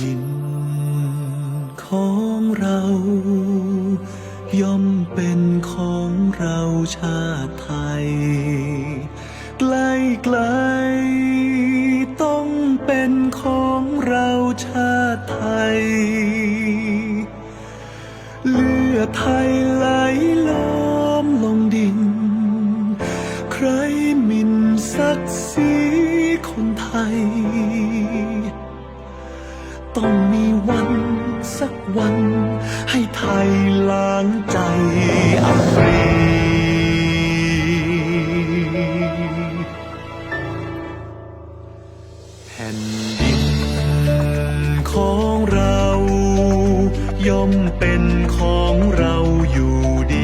ยินของเรา ย่อมเป็นของเราชาติไทยใกล้ไกลๆต้องเป็นของเราชาติไทย เลือดไทยไหลล้อมลงดิน ใครมินศักดิ์ศรีคนไทย ต้องมีวันสักวัน ให้ไทยล้างใจอับปรีแผ่นดินของเรา ย่อมเป็นของเราอยู่ดี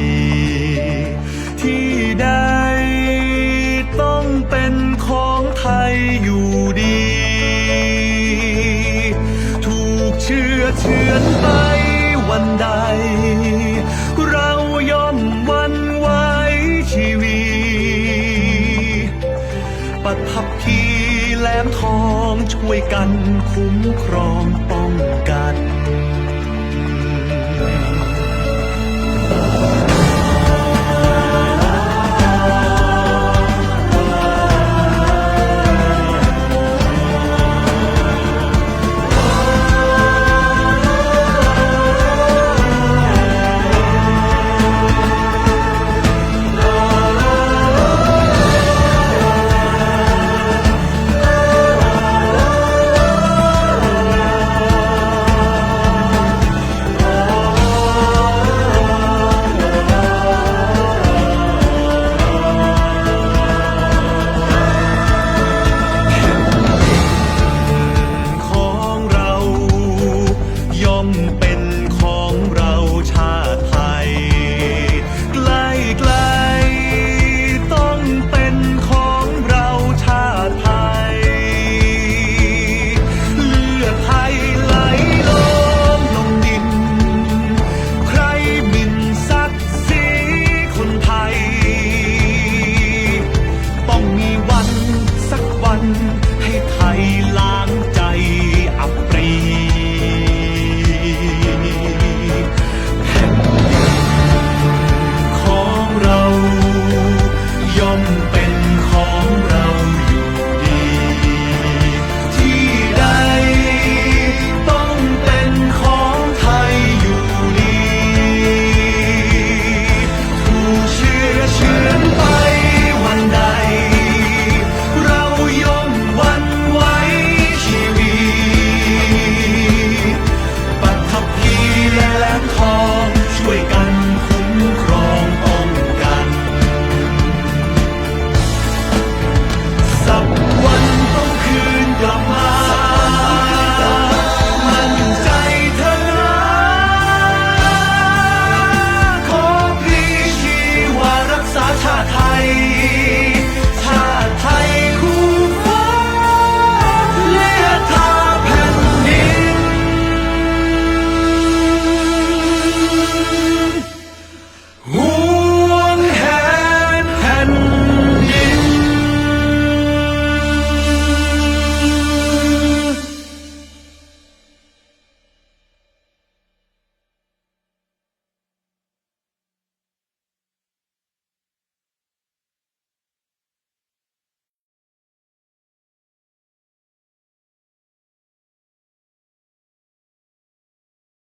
เชื่อนไปวันใด เราย่อมวันไหวชีวีปัทับพีแหลมทองช่วยกันคุ้มครอง